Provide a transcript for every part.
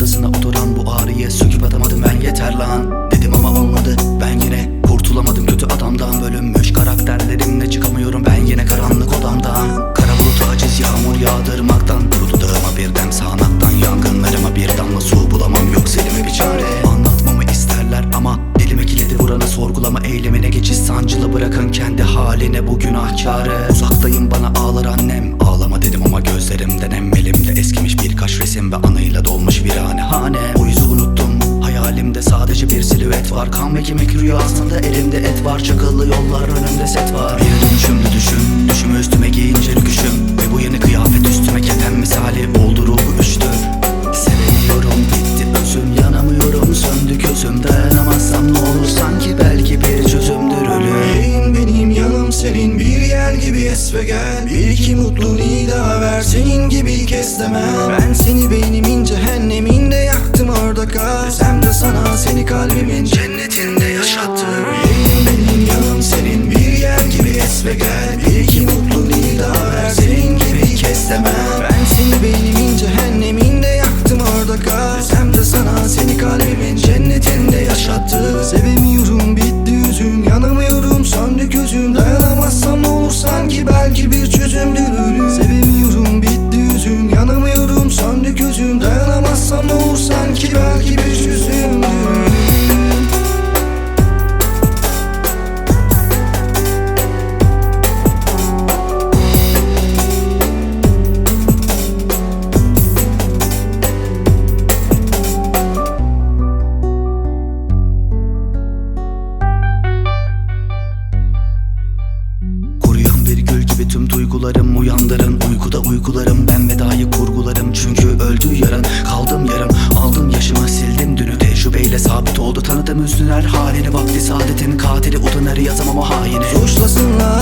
çatısına oturan bu ağrıyı Söküp atamadım ben. Yeter lan. Dedim ama olmadı. Ben yine Kurtulamadım. Kötü adamdan Bölünmüş karakterlerimle çıkamıyorum ben yine karanlık odamdan. Kara bulut aciz yağmur yağdırmaktan. Kurudu dağıma bir dem sağanaktan. Yangınlarıma bir damla su bulamam. Yok selime bir çare. Anlatmamı isterler ama Dilime kilidi vuranı sorgulama eylemine geçiş sancılı bırakın kendi haline bu günahkarı. Uzaktayım bana ağlar annem. Ağlama dedim ama gözlerimden em Elimde eskimiş resim ve anıyla dolmuş virane hane O yüzü unuttum. Hayalimde sadece bir silüet var. Kan ve kemik rüyasında elimde et var. Çakıllı yollar önümde set var. Bir dönüşümdü düşün. Düşümü üstüme giyince rüküşüm Ve bu yeni kıyafet üstüme keten misali Oldu ruhu üştür Sevemiyorum bitti özüm. Yanamıyorum. Söndü gözüm. Dayanamazsam ne olur? Sanki belki bir çözümdür ölüm Beyin benim yanım senin. Bir yer gibi es ve gel kes demem Ben seni beynimin cehenneminde yaktım orada kal. Desem de sana seni kalbimin cennetinde yaşattım. Benim yanım senin bir yer gibi es ve gel. Bir iki mutlu nida ver senin gibi kes demem Ben seni beynimin cehenneminde yaktım orada kal. Desem de sana seni kalbimin cennetinde yaşattım. Sevemiyorum bitti yüzüm yanamıyorum. Söndü gözüm Dayanamazsam ne olur sanki belki bir çözümdür duygularım Uyandırın uykuda uykularım. Ben vedayı kurgularım çünkü öldü yarın. Kaldım yarım aldım yaşımı sildim dünü. Tecrübeyle sabit oldu tanıdım üstüner halini Vakti saadetin katili utanır yazamam o haini. Suçlasınlar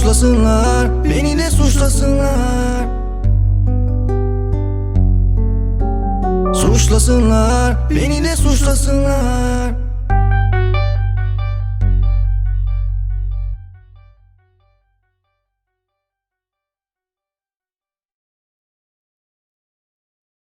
Suçlasınlar beni de suçlasınlar. Suçlasınlar beni de suçlasınlar